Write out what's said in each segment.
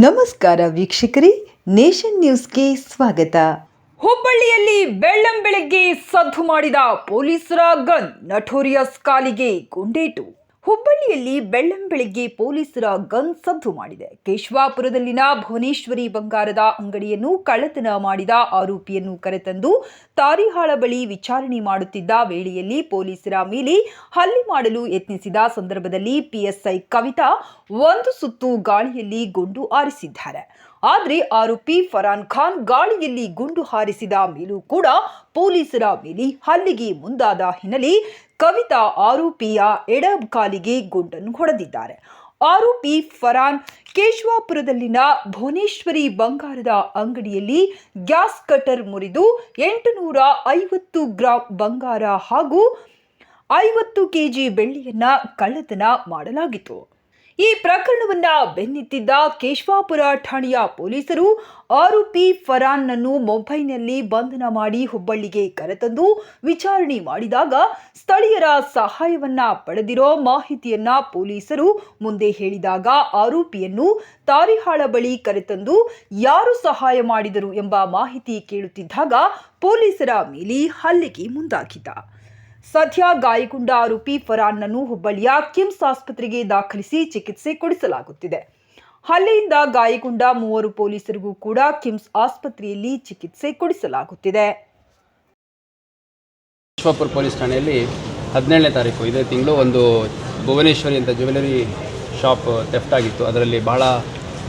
ನಮಸ್ಕಾರ ವೀಕ್ಷಕರಿ, ನೇಷನ್ ನ್ಯೂಸ್ಗೆ ಸ್ವಾಗತ. ಹುಬ್ಬಳ್ಳಿಯಲ್ಲಿ ಬೆಳ್ಳಂ ಬೆಳಗ್ಗೆ ಸದ್ದು ಮಾಡಿದ ಪೊಲೀಸರ ಗನ್ ನಠೋರಿಯಸ್ ಕಾಲಿಗೆ ಗುಂಡೇಟು. ಹುಬ್ಬಳ್ಳಿಯಲ್ಲಿ ಬೆಳ್ಳಂ ಬೆಳಗ್ಗೆ ಪೊಲೀಸರ ಗನ್ ಸದ್ದು ಮಾಡಿದೆ. ಕೇಶವಾಪುರದಲ್ಲಿನ ಭುವನೇಶ್ವರಿ ಬಂಗಾರದ ಅಂಗಡಿಯನ್ನು ಕಳ್ಳತನ ಮಾಡಿದ ಆರೋಪಿಯನ್ನು ಕರೆತಂದು ತಾರಿಹಾಳ ಬಳಿ ವಿಚಾರಣೆ ಮಾಡುತ್ತಿದ್ದ ವೇಳೆಯಲ್ಲಿ ಪೊಲೀಸರ ಮೇಲೆ ಹಲ್ಲೆ ಮಾಡಲು ಯತ್ನಿಸಿದ ಸಂದರ್ಭದಲ್ಲಿ ಪಿಎಸ್ಐ ಕವಿತಾ ಒಂದು ಸುತ್ತು ಗಾಳಿಯಲ್ಲಿ ಗುಂಡು ಆರಿಸಿದ್ದಾರೆ ಆದರೆ ಆರೋಪಿ ಫರಾನ್ ಖಾನ್ ಗಾಳಿಯಲ್ಲಿ ಗುಂಡು ಹಾರಿಸಿದ ಮೇಲೂ ಕೂಡ ಪೊಲೀಸರ ಮೇಲೆ ಹಲ್ಲೆಗೆ ಮುಂದಾದ ಹಿನ್ನೆಲೆ ಕವಿತಾ ಆರೋಪಿಯ ಎಡ ಕಾಲಿಗೆ ಗುಂಡನ್ನು ಹೊಡೆದಿದ್ದಾರೆ. ಆರೋಪಿ ಫರಾನ್ ಕೇಶವಾಪುರದಲ್ಲಿನ ಭುವನೇಶ್ವರಿ ಬಂಗಾರದ ಅಂಗಡಿಯಲ್ಲಿ ಗ್ಯಾಸ್ ಕಟರ್ ಮುರಿದು ಎಂಟುನೂರ ಐವತ್ತು ಗ್ರಾಂ ಬಂಗಾರ ಹಾಗೂ ಐವತ್ತು ಕೆಜಿ ಬೆಳ್ಳಿಯನ್ನ ಕಳ್ಳತನ ಮಾಡಲಾಗಿತ್ತು. ಈ ಪ್ರಕರಣವನ್ನ ಬೆನ್ನಿತ್ತಿದ್ದ ಕೇಶವಾಪುರ ಠಾಣೆಯ ಪೊಲೀಸರು ಆರೋಪಿ ಫರಾನ್ನನ್ನು ಮುಂಬೈನಲ್ಲಿ ಬಂಧನ ಮಾಡಿ ಹುಬ್ಬಳ್ಳಿಗೆ ಕರೆತಂದು ವಿಚಾರಣೆ ಮಾಡಿದಾಗ ಸ್ಥಳೀಯರ ಸಹಾಯವನ್ನ ಪಡೆದಿರೋ ಮಾಹಿತಿಯನ್ನ ಪೊಲೀಸರು ಮುಂದೆ ಹೇಳಿದಾಗ ಆರೋಪಿಯನ್ನು ತಾರಿಹಾಳ ಬಳಿ ಕರೆತಂದು ಯಾರು ಸಹಾಯ ಮಾಡಿದರು ಎಂಬ ಮಾಹಿತಿ ಕೇಳುತ್ತಿದ್ದಾಗ ಪೊಲೀಸರ ಮೇಲೆ ಹಲ್ಲೆಗೆ ಮುಂದಾಗಿದ್ದ. ಸದ್ಯ ಗಾಯಗೊಂಡ ಆರೋಪಿ ಫರಾನ್ನನ್ನು ಹುಬ್ಬಳ್ಳಿಯ ಕಿಮ್ಸ್ ಆಸ್ಪತ್ರೆಗೆ ದಾಖಲಿಸಿ ಚಿಕಿತ್ಸೆ ಕೊಡಿಸಲಾಗುತ್ತಿದೆ. ಹಲ್ಲೆಯಿಂದ ಗಾಯಗೊಂಡ ಮೂವರು ಪೊಲೀಸರಿಗೂ ಕೂಡ ಕಿಮ್ಸ್ ಆಸ್ಪತ್ರೆಯಲ್ಲಿ ಚಿಕಿತ್ಸೆ ಕೊಡಿಸಲಾಗುತ್ತಿದೆ. ವಿಶ್ವಪುರ ಪೊಲೀಸ್ ಠಾಣೆಯಲ್ಲಿ ಹದಿನೇಳನೇ ತಾರೀಕು, ಇದೇ ತಿಂಗಳು ಒಂದು ಭುವನೇಶ್ವರಿ ಅಂತ ಜ್ಯುವೆಲರಿ ಶಾಪ್ ಥೆಫ್ಟ್ ಆಗಿತ್ತು. ಅದರಲ್ಲಿ ಬಹಳ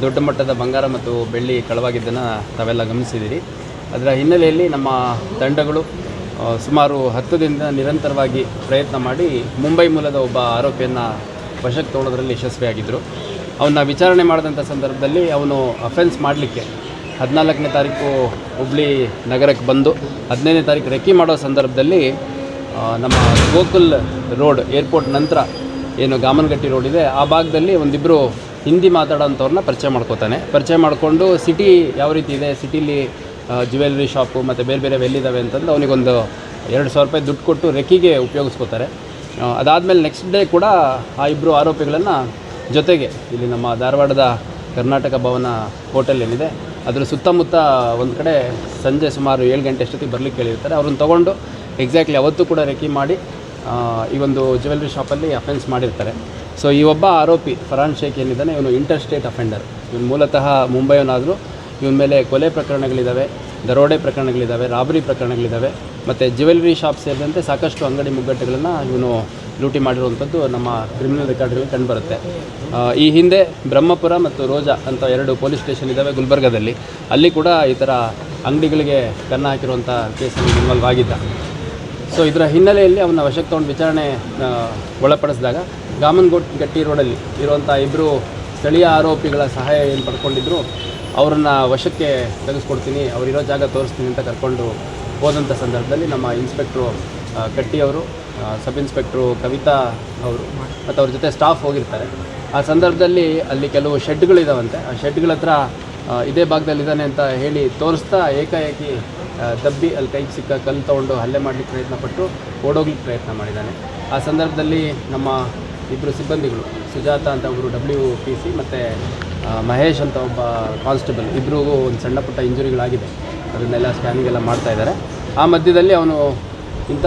ದೊಡ್ಡ ಮಟ್ಟದ ಬಂಗಾರ ಮತ್ತು ಬೆಳ್ಳಿ ಕಳವಾಗಿದ್ದನ್ನು ತಾವೆಲ್ಲ ಗಮನಿಸಿದ್ದೀರಿ. ಅದರ ಹಿನ್ನೆಲೆಯಲ್ಲಿ ನಮ್ಮ ತಂಡಗಳು ಸುಮಾರು ಹತ್ತು ದಿನದಿಂದ ನಿರಂತರವಾಗಿ ಪ್ರಯತ್ನ ಮಾಡಿ ಮುಂಬೈ ಮೂಲದ ಒಬ್ಬ ಆರೋಪಿಯನ್ನು ವಶಕ್ಕೆ ತೊಗೊಳೋದ್ರಲ್ಲಿ ಯಶಸ್ವಿಯಾಗಿದ್ದರು ಅವನ್ನ ವಿಚಾರಣೆ ಮಾಡಿದಂಥ ಸಂದರ್ಭದಲ್ಲಿ ಅವನು ಅಫೆನ್ಸ್ ಮಾಡಲಿಕ್ಕೆ ಹದಿನಾಲ್ಕನೇ ತಾರೀಕು ಹುಬ್ಳಿ ನಗರಕ್ಕೆ ಬಂದು ಹದಿನೈದನೇ ತಾರೀಕು ರೆಕ್ಕಿ ಮಾಡೋ ಸಂದರ್ಭದಲ್ಲಿ ನಮ್ಮ ಗೋಕುಲ್ ರೋಡ್ ಏರ್ಪೋರ್ಟ್ ನಂತರ ಏನು ಗಾಮನಗಟ್ಟಿ ರೋಡ್ ಇದೆ, ಆ ಭಾಗದಲ್ಲಿ ಒಂದಿಬ್ಬರು ಹಿಂದಿ ಮಾತಾಡೋಂಥವ್ರನ್ನ ಪರಿಚಯ ಮಾಡ್ಕೋತಾನೆ. ಪರಿಚಯ ಮಾಡಿಕೊಂಡು ಸಿಟಿ ಯಾವ ರೀತಿ ಇದೆ, ಸಿಟಿಲಿ ಜ್ಯುವೆಲ್ರಿ ಶಾಪು ಮತ್ತು ಬೇರೆ ಬೇರೆ ಎಲ್ಲಿದ್ದಾವೆ ಅಂತಂದು ಅವನಿಗೊಂದು ಎರಡು ಸಾವಿರ ರೂಪಾಯಿ ದುಡ್ಡು ಕೊಟ್ಟು ರೆಕ್ಕಿಗೆ ಉಪಯೋಗಿಸ್ಕೋತಾರೆ. ಅದಾದಮೇಲೆ ನೆಕ್ಸ್ಟ್ ಡೇ ಕೂಡ ಆ ಇಬ್ಬರು ಆರೋಪಿಗಳನ್ನು ಜೊತೆಗೆ ಇಲ್ಲಿ ನಮ್ಮ ಧಾರವಾಡದ ಕರ್ನಾಟಕ ಭವನ ಹೋಟೆಲ್ ಏನಿದೆ, ಅದರ ಸುತ್ತಮುತ್ತ ಒಂದು ಕಡೆ ಸಂಜೆ ಸುಮಾರು ಏಳು ಗಂಟೆ ಅಷ್ಟೊತ್ತಿಗೆ ಬರ್ಲಿಕ್ಕೆ ಕೇಳಿರ್ತಾರೆ. ಅವ್ರನ್ನ ತೊಗೊಂಡು ಎಕ್ಸಾಕ್ಟ್ಲಿ ಅವತ್ತು ಕೂಡ ರೆಕ್ಕಿ ಮಾಡಿ ಈ ಒಂದು ಜ್ಯುವೆಲ್ರಿ ಶಾಪಲ್ಲಿ ಅಫೆನ್ಸ್ ಮಾಡಿರ್ತಾರೆ. ಸೊ ಈ ಒಬ್ಬ ಆರೋಪಿ, ಫರಾನ್ ಶೇಖ್ ಏನಿದ್ದಾನೆ, ಇವನು ಇಂಟರ್ ಸ್ಟೇಟ್ ಅಫೆಂಡರ್ ಇವನು ಮೂಲತಃ ಮುಂಬೈಯವನಾದರೂ ಇವನ ಮೇಲೆ ಕೊಲೆ ಪ್ರಕರಣಗಳಿದ್ದಾವೆ ದರೋಡೆ ಪ್ರಕರಣಗಳಿದ್ದಾವೆ ರಾಬರಿ ಪ್ರಕರಣಗಳಿದ್ದಾವೆ ಮತ್ತು ಜ್ಯುವೆಲ್ರಿ ಶಾಪ್ ಸೇರಿದಂತೆ ಸಾಕಷ್ಟು ಅಂಗಡಿ ಮುಗ್ಗಟ್ಟುಗಳನ್ನು ಇವನು ಲೂಟಿ ಮಾಡಿರುವಂಥದ್ದು ನಮ್ಮ ಕ್ರಿಮಿನಲ್ ರೆಕಾರ್ಡ್ಗಳಲ್ಲಿ ಕಂಡುಬರುತ್ತೆ ಈ ಹಿಂದೆ ಬ್ರಹ್ಮಪುರ ಮತ್ತು ರೋಜಾ ಅಂತ ಎರಡು ಪೊಲೀಸ್ ಸ್ಟೇಷನ್ ಇದ್ದಾವೆ ಗುಲ್ಬರ್ಗದಲ್ಲಿ. ಅಲ್ಲಿ ಕೂಡ ಈ ಥರ ಅಂಗಡಿಗಳಿಗೆ ಕನ್ನ ಹಾಕಿರುವಂಥ ಕೇಸಲ್ಲಿ ಇನ್ವಾಲ್ವ್ ಆಗಿದ್ದ. ಸೊ, ಇದರ ಹಿನ್ನೆಲೆಯಲ್ಲಿ ಅವನ ವಶಕ್ಕೆ ತಗೊಂಡು ವಿಚಾರಣೆ ಒಳಪಡಿಸಿದಾಗ ಗಾಮನ್ಗೋಟ್ ಗಟ್ಟಿ ರೋಡಲ್ಲಿ ಇರುವಂಥ ಇಬ್ಬರು ಸ್ಥಳೀಯ ಆರೋಪಿಗಳ ಸಹಾಯ ಏನು ಪಡ್ಕೊಂಡಿದ್ರು ಅವರನ್ನು ವಶಕ್ಕೆ ತೆಗೆಸ್ಕೊಡ್ತೀನಿ ಅವರಿರೋ ಜಾಗ ತೋರಿಸ್ತೀನಿ ಅಂತ ಕರ್ಕೊಂಡು ಹೋದಂಥ ಸಂದರ್ಭದಲ್ಲಿ ನಮ್ಮ ಇನ್ಸ್ಪೆಕ್ಟ್ರು ಕಟ್ಟಿಯವರು ಸಬ್ ಇನ್ಸ್ಪೆಕ್ಟ್ರು ಕವಿತಾ ಅವರು ಮತ್ತು ಅವ್ರ ಜೊತೆ ಸ್ಟಾಫ್ ಹೋಗಿರ್ತಾರೆ. ಆ ಸಂದರ್ಭದಲ್ಲಿ ಅಲ್ಲಿ ಕೆಲವು ಶೆಡ್ಗಳಿದಾವಂತೆ ಆ ಶೆಡ್ಗಳ ಹತ್ರ ಇದೇ ಭಾಗದಲ್ಲಿದ್ದಾನೆ ಅಂತ ಹೇಳಿ ತೋರಿಸ್ತಾ ಏಕಾಏಕಿ ದಬ್ಬಿ ಅಲ್ಲಿ ಕೈಗೆ ಸಿಕ್ಕ ಕಲ್ಲು ತೊಗೊಂಡು ಹಲ್ಲೆ ಮಾಡಲಿಕ್ಕೆ ಪ್ರಯತ್ನಪಟ್ಟು ಓಡೋಗ್ಲಿಕ್ಕೆ ಪ್ರಯತ್ನ ಮಾಡಿದ್ದಾನೆ. ಆ ಸಂದರ್ಭದಲ್ಲಿ ನಮ್ಮ ಇಬ್ಬರು ಸಿಬ್ಬಂದಿಗಳು. ಸುಜಾತ ಅಂತ ಒಬ್ಬರು ಡಬ್ಲ್ಯೂ ಪಿ ಸಿ ಮತ್ತು ಮಹೇಶ್ ಅಂತ ಒಬ್ಬ ಕಾನ್ಸ್ಟೇಬಲ್. ಇಬ್ಬರಿಗೂ ಒಂದು ಸಣ್ಣ ಪುಟ್ಟ ಇಂಜುರಿಗಳಾಗಿದೆ. ಅದನ್ನೆಲ್ಲ ಸ್ಕ್ಯಾನಿಂಗ್ ಎಲ್ಲ ಮಾಡ್ತಾ ಇದ್ದಾರೆ. ಆ ಮಧ್ಯದಲ್ಲಿ ಅವನು ಇಂಥ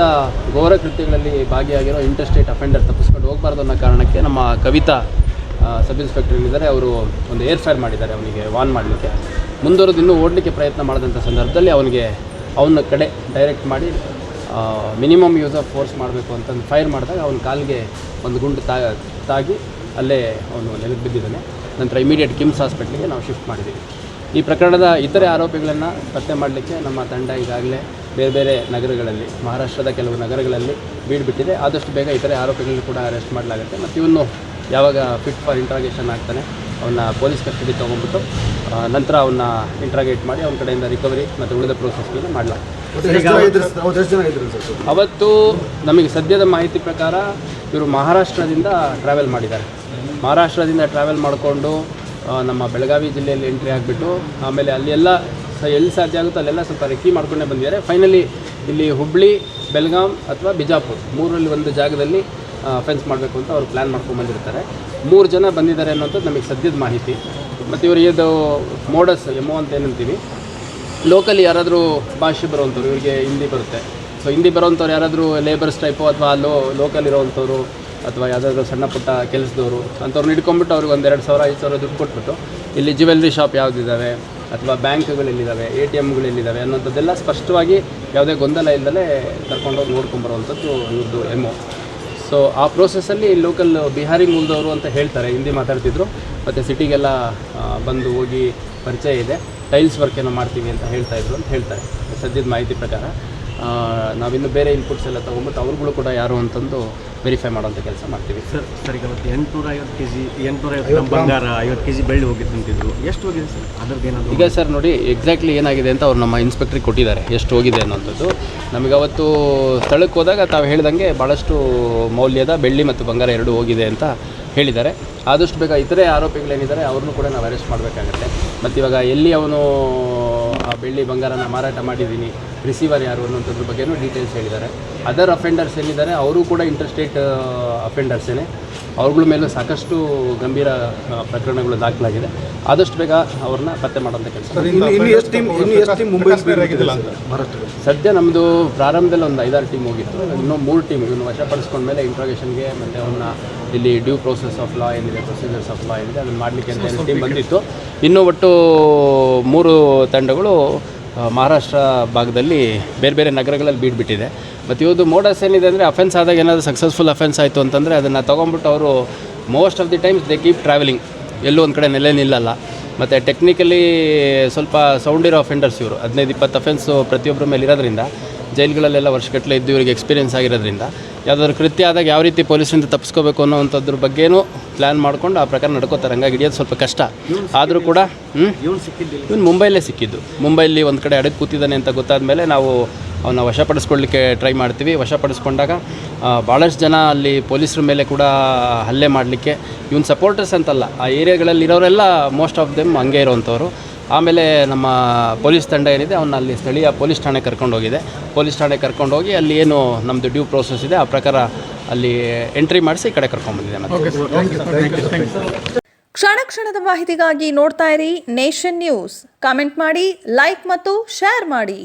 ಘೋರ ಕೃತ್ಯಗಳಲ್ಲಿ ಭಾಗಿಯಾಗಿರೋ ಇಂಟರ್ಸ್ಟೇಟ್ ಅಫೆಂಡರ್ ತಪ್ಪಿಸ್ಕೊಂಡು ಹೋಗಬಾರ್ದು ಅನ್ನೋ ಕಾರಣಕ್ಕೆ ನಮ್ಮ ಕವಿತಾ ಸಬ್ ಇನ್ಸ್ಪೆಕ್ಟರ್ ಏನಿದ್ದಾರೆ ಅವರು ಒಂದು ಏರ್ ಫೈರ್ ಮಾಡಿದ್ದಾರೆ ಅವನಿಗೆ ವಾನ್ ಮಾಡಲಿಕ್ಕೆ. ಮುಂದುವರೆದು ಇನ್ನೂ ಓಡಲಿಕ್ಕೆ ಪ್ರಯತ್ನ ಮಾಡಿದಂಥ ಸಂದರ್ಭದಲ್ಲಿ ಅವನಿಗೆ ಅವನ ಕಡೆ ಡೈರೆಕ್ಟ್ ಮಾಡಿ ಮಿನಿಮಮ್ ಯೂಸ್ ಆಫ್ ಫೋರ್ಸ್ ಮಾಡಬೇಕು ಅಂತಂದು ಫೈರ್ ಮಾಡಿದಾಗ ಅವನ ಕಾಲಿಗೆ ಒಂದು ಗುಂಡು ತಾಗಿ ಅಲ್ಲೇ ಅವನು ನೆಲಕ್ಕೆ ಬಿದ್ದಿದ್ದಾನೆ. ನಂತರ ಇಮಿಡಿಯೇಟ್ ಕಿಮ್ಸ್ ಹಾಸ್ಪಿಟ್ಲಿಗೆ ನಾವು ಶಿಫ್ಟ್ ಮಾಡಿದ್ದೀವಿ. ಈ ಪ್ರಕರಣದ ಇತರೆ ಆರೋಪಿಗಳನ್ನು ಪತ್ತೆ ಮಾಡಲಿಕ್ಕೆ ನಮ್ಮ ತಂಡ ಈಗಾಗಲೇ ಬೇರೆ ಬೇರೆ ನಗರಗಳಲ್ಲಿ, ಮಹಾರಾಷ್ಟ್ರದ ಕೆಲವು ನಗರಗಳಲ್ಲಿ ಬೀಡ್ಬಿಟ್ಟಿದೆ ಆದಷ್ಟು ಬೇಗ ಇತರೆ ಆರೋಪಿಗಳನ್ನು ಕೂಡ ಅರೆಸ್ಟ್ ಮಾಡಲಾಗುತ್ತೆ. ಮತ್ತು ಇವನು ಯಾವಾಗ ಫಿಟ್ ಫಾರ್ ಇಂಟ್ರಾಗೇಷನ್ ಆಗ್ತಾನೆ ಅವನ್ನ ಪೊಲೀಸ್ ಕಸ್ಟಡಿ ತೊಗೊಂಡ್ಬಿಟ್ಟು ನಂತರ ಅವನ್ನ ಇಂಟ್ರಾಗೇಟ್ ಮಾಡಿ ಅವನ ಕಡೆಯಿಂದ ರಿಕವರಿ ಮತ್ತು ಉಳಿದ ಪ್ರೋಸೆಸ್ಗಳನ್ನ ಮಾಡಲಾಗುತ್ತೆ. ಅವತ್ತು ನಮಗೆ ಸದ್ಯದ ಮಾಹಿತಿ ಪ್ರಕಾರ ಇವರು ಮಹಾರಾಷ್ಟ್ರದಿಂದ ಟ್ರಾವೆಲ್ ಮಾಡಿದ್ದಾರೆ. ಮಹಾರಾಷ್ಟ್ರದಿಂದ ಟ್ರಾವೆಲ್ ಮಾಡಿಕೊಂಡು ನಮ್ಮ ಬೆಳಗಾವಿ ಜಿಲ್ಲೆಯಲ್ಲಿ ಎಂಟ್ರಿ ಆಗಿಬಿಟ್ಟು ಆಮೇಲೆ ಅಲ್ಲೆಲ್ಲ ಸ ಎಲ್ಲಿ ಸಾಧ್ಯ ಆಗುತ್ತೋ ಅಲ್ಲೆಲ್ಲ ಸ್ವಲ್ಪ ರೆಕ್ಕಿ ಮಾಡ್ಕೊಂಡೇ ಬಂದಿದ್ದಾರೆ. ಫೈನಲಿ ಇಲ್ಲಿ ಹುಬ್ಳಿ ಬೆಳಗಾಂ ಅಥವಾ ಬಿಜಾಪುರ್ ಮೂರಲ್ಲಿ ಒಂದು ಜಾಗದಲ್ಲಿ ಫೆನ್ಸ್ ಮಾಡಬೇಕು ಅಂತ ಅವರು ಪ್ಲ್ಯಾನ್ ಮಾಡ್ಕೊಂಡು ಬಂದಿರ್ತಾರೆ. ಮೂರು ಜನ ಬಂದಿದ್ದಾರೆ ಅನ್ನೋಂಥದ್ದು ನಮಗೆ ಸದ್ಯದ ಮಾಹಿತಿ. ಮತ್ತು ಇವರು ಇದು ಮೋಡಸ್ ಎಮೋ ಅಂತ ಏನಂತೀವಿ. ಲೋಕಲಿ ಯಾರಾದರೂ ಭಾಷೆ ಬರುವಂಥವ್ರು, ಇವರಿಗೆ ಹಿಂದಿ ಬರುತ್ತೆ. ಸೊ ಹಿಂದಿ ಬರೋವಂಥವ್ರು ಯಾರಾದರೂ ಲೇಬರ್ಸ್ ಟೈಪು ಅಥವಾ ಲೋ ಲೋಕಲ್ ಇರೋವಂಥವ್ರು ಅಥವಾ ಯಾವುದಾದ್ರು ಸಣ್ಣ ಪುಟ್ಟ ಕೆಲಸದವರು, ಅಂಥವ್ರನ್ನ ಹಿಡ್ಕೊಂಬಿಟ್ಟು ಅವ್ರಿಗೆ ಒಂದು ಎರಡು ಸಾವಿರ, ಐದು ಸಾವಿರ ದುಡ್ಡು ಕೊಟ್ಬಿಟ್ಟು, ಇಲ್ಲಿ ಜ್ಯುವೆಲ್ರಿ ಶಾಪ್ ಯಾವುದಿದ್ದಾವೆ ಅಥವಾ ಬ್ಯಾಂಕ್ಗಳೆಲ್ಲಿದ್ದಾವೆ ಎ ಟಿ ಎಮ್ಗಳೆಲ್ಲಿದ್ದಾವೆ ಅನ್ನೋಂಥದ್ದೆಲ್ಲ ಸ್ಪಷ್ಟವಾಗಿ ಯಾವುದೇ ಗೊಂದಲ ಇಲ್ಲದೆ ಕರ್ಕೊಂಡೋಗಿ ನೋಡ್ಕೊಂಬರುವಂಥದ್ದು ಇವ್ರದ್ದು ಎಮ್ಮು ಸೊ ಆ ಪ್ರೋಸೆಸ್ಸಲ್ಲಿ ಲೋಕಲ್ ಬಿಹಾರಿ ಮೂಲದವರು ಅಂತ ಹೇಳ್ತಾರೆ, ಹಿಂದಿ ಮಾತಾಡ್ತಿದ್ರು, ಮತ್ತು ಸಿಟಿಗೆಲ್ಲ ಬಂದು ಹೋಗಿ ಪರಿಚಯ ಇದೆ. ಟೈಲ್ಸ್ ವರ್ಕ್ ಏನೋ ಮಾಡ್ತೀವಿ ಅಂತ ಹೇಳ್ತಾ ಇದ್ರು ಅಂತ ಹೇಳ್ತಾರೆ. ಸದ್ಯದ ಮಾಹಿತಿ ಪ್ರಕಾರ ನಾವಿನ್ನು ಬೇರೆ ಇನ್ಪುಟ್ಸ್ ಎಲ್ಲ ತೊಗೊಂಬಿಟ್ಟು ಅವ್ರುಗಳು ಕೂಡ ಯಾರು ಅಂತಂದು ವೆರಿಫೈ ಮಾಡೋಂಥ ಕೆಲಸ ಮಾಡ್ತೀವಿ. ಸರ್ ಸರ್ ಈಗ ಅವತ್ತು ಎಂಟುನೂರ ಐವತ್ತು ಕೆ ಜಿ ಎಂಟುನೂರ ಐವತ್ತು ಬಂಗಾರ ಐವತ್ತು ಕೆ ಜಿ ಬೆಳ್ಳಿ ಹೋಗಿತ್ತು ಅಂತಿದ್ರು. ಎಷ್ಟು ಹೋಗಿದೆ ಸರ್? ಅದ್ರದ್ದು ಏನಾದರೂ ಈಗ ಸರ್ ನೋಡಿ ಎಕ್ಸಾಕ್ಟ್ಲಿ ಏನಾಗಿದೆ ಅಂತ ಅವ್ರು ನಮ್ಮ ಇನ್ಸ್ಪೆಕ್ಟ್ರಿಗೆ ಕೊಟ್ಟಿದ್ದಾರೆ. ಎಷ್ಟು ಹೋಗಿದೆ ಅನ್ನೋಂಥದ್ದು. ನಮಗೆ ಅವತ್ತು ಸ್ಥಳಕ್ಕೆ ಹೋದಾಗ ತಾವು ಹೇಳ್ದಂಗೆ ಭಾಳಷ್ಟು ಮೌಲ್ಯದ ಬೆಳ್ಳಿ ಮತ್ತು ಬಂಗಾರ ಎರಡು ಹೋಗಿದೆ ಅಂತ ಹೇಳಿದ್ದಾರೆ. ಆದಷ್ಟು ಬೇಗ ಇತರೆ ಆರೋಪಿಗಳೇನಿದ್ದಾರೆ ಅವ್ರನ್ನೂ ಕೂಡ ನಾವು ಅರೆಸ್ಟ್ ಮಾಡಬೇಕಾಗತ್ತೆ. ಮತ್ತು ಇವಾಗ ಎಲ್ಲಿ ಅವನು ಆ ಬೆಳ್ಳಿ ಬಂಗಾರನ ಮಾರಾಟ ಮಾಡಿದ್ದೀನಿ ರಿಸೀವರ್ ಯಾರು ಅನ್ನೋಂಥದ್ರ ಬಗ್ಗೆನೂ ಡೀಟೇಲ್ಸ್ ಹೇಳಿದ್ದಾರೆ. ಅದರ್ ಅಫೆಂಡರ್ಸ್ ಏನಿದ್ದಾರೆ, ಅವರು ಕೂಡ ಇಂಟರ್ಸ್ಟೇಟ್ ಅಫೆಂಡರ್ಸೇನೆ ಅವ್ರಗಳ ಮೇಲೆ ಸಾಕಷ್ಟು ಗಂಭೀರ ಪ್ರಕರಣಗಳು ದಾಖಲಾಗಿದೆ. ಆದಷ್ಟು ಬೇಗ ಅವ್ರನ್ನ ಪತ್ತೆ ಮಾಡೋಂಥ ಕೆಲಸ. ಇನ್ನು ಇನ್ನು ಟೀಮ್ ಇನ್ನು ಎಷ್ಟು ಟೀಮ್ ಮುಂಬೈ ಮಹಾರಾಷ್ಟ್ರ ಸದ್ಯ ನಮ್ಮದು ಪ್ರಾರಂಭದಲ್ಲಿ ಒಂದು ಐದಾರು ಟೀಮ್ ಹೋಗಿತ್ತು. ಇನ್ನೂ ಮೂರು ಟೀಮ್ ಇವನು ವಶಪಡಿಸ್ಕೊಂಡ್ಮೇಲೆ ಇಂಟ್ರೋಗೇಷನ್ಗೆ ಮತ್ತು ಅವನ್ನ ಇಲ್ಲಿ ಡ್ಯೂ ಪ್ರೋಸೆಸ್ ಆಫ್ ಲಾ ಏನಿದೆ ಪ್ರೊಸೀಜರ್ಸ್ ಆಫ್ ಲಾ ಏನಿದೆ ಅದನ್ನು ಮಾಡಲಿಕ್ಕೆ ಅಂತ ಟೀಮ್ ಬಂದಿತ್ತು. ಇನ್ನೂ ಒಟ್ಟು ಮೂರು ತಂಡಗಳು ಮಹಾರಾಷ್ಟ್ರ ಭಾಗದಲ್ಲಿ ಬೇರೆ ಬೇರೆ ನಗರಗಳಲ್ಲಿ ಬೀಡ್ಬಿಟ್ಟಿದೆ. ಮತ್ತು ಇವತ್ತು ಮೋಡಸ್ ಏನಿದೆ ಅಂದರೆ ಅಫೆನ್ಸ್ ಆದಾಗ ಏನಾದರೂ ಸಕ್ಸಸ್ಫುಲ್ ಅಫೆನ್ಸ್ ಆಯಿತು ಅಂತಂದರೆ ಅದನ್ನು ತೊಗೊಂಬಿಟ್ಟು ಅವರು most of the times they keep travelling ಎಲ್ಲೂ ಒಂದು ಕಡೆ ನೆಲೆ ನಿಲ್ಲಲ್ಲ. ಮತ್ತು ಟೆಕ್ನಿಕಲಿ ಸ್ವಲ್ಪ ಸೌಂಡ್ ಇರೋ ಅಫೆಂಡರ್ಸ್ ಇವರು. ಹದಿನೈದು, ಇಪ್ಪತ್ತು ಅಫೆನ್ಸು ಪ್ರತಿಯೊಬ್ಬರ ಮೇಲೆ ಇರೋದ್ರಿಂದ, ಜೈಲ್ಗಳಲ್ಲೆಲ್ಲ ವರ್ಷಗಟ್ಟಲೆ ಇದ್ದು ಇವರಿಗೆ ಎಕ್ಸ್ಪೀರಿಯನ್ಸ್ ಆಗಿರೋದ್ರಿಂದ, ಯಾವುದಾದ್ರು ಕೃತ್ಯ ಆದಾಗ ಯಾವ ರೀತಿ ಪೊಲೀಸರಿಂದ ತಪ್ಪಿಸ್ಕೋಬೇಕು ಅನ್ನೋವಂಥದ್ರ ಬಗ್ಗೆನೂ ಪ್ಲ್ಯಾನ್ ಮಾಡ್ಕೊಂಡು ಆ ಪ್ರಕಾರ ನಡ್ಕೋತಾರೆ. ಹಂಗಾಗಿ ಹಿಡಿಯೋದು ಸ್ವಲ್ಪ ಕಷ್ಟ. ಆದರೂ ಕೂಡ ಹ್ಞೂ ಇವನು ಮುಂಬೈಲೇ ಸಿಕ್ಕಿದ್ದು. ಮುಂಬೈಲಿ ಒಂದು ಕಡೆ ಅಡಗಿ ಕೂತಿದ್ದಾನೆ ಅಂತ ಗೊತ್ತಾದ ಮೇಲೆ ನಾವು ಅವನ್ನ ವಶಪಡಿಸ್ಕೊಳ್ಳಿಕ್ಕೆ ಟ್ರೈ ಮಾಡ್ತೀವಿ. ವಶಪಡಿಸ್ಕೊಂಡಾಗ ಭಾಳಷ್ಟು ಜನ ಅಲ್ಲಿ ಪೊಲೀಸರ ಮೇಲೆ ಕೂಡ ಹಲ್ಲೆ ಮಾಡಲಿಕ್ಕೆ, ಇವನ್ ಸಪೋರ್ಟರ್ಸ್ ಅಂತಲ್ಲ, ಆ ಏರಿಯಾಗಳಲ್ಲಿ ಇರೋರೆಲ್ಲ ಮೋಸ್ಟ್ ಆಫ್ ದೆಮ್ ಹಂಗೆ ಇರೋವಂಥವ್ರು ಆಮೇಲೆ ನಮ್ಮ ಪೊಲೀಸ್ ತಂಡ ಏನಿದೆ ಅವನ್ನ ಅಲ್ಲಿ ಸ್ಥಳೀಯ ಪೊಲೀಸ್ ಠಾಣೆ ಕರ್ಕೊಂಡೋಗಿದೆ ಪೊಲೀಸ್ ಠಾಣೆ ಕರ್ಕೊಂಡೋಗಿ ಅಲ್ಲಿ ಏನು ನಮ್ಮದು ಡ್ಯೂ ಪ್ರೋಸೆಸ್ ಇದೆ ಆ ಪ್ರಕಾರ ಅಲ್ಲಿ ಎಂಟ್ರಿ ಮಾಡಿಸಿ ಈ ಕಡೆ ಕರ್ಕೊಂಡ್ಬಂದಿದೆ ಕ್ಷಣ ಕ್ಷಣದ ಮಾಹಿತಿಗಾಗಿ ನೋಡ್ತಾ ಇರಿ ನೇಷನ್ ನ್ಯೂಸ್. ಕಾಮೆಂಟ್ ಮಾಡಿ ಲೈಕ್ ಮತ್ತು ಶೇರ್ ಮಾಡಿ.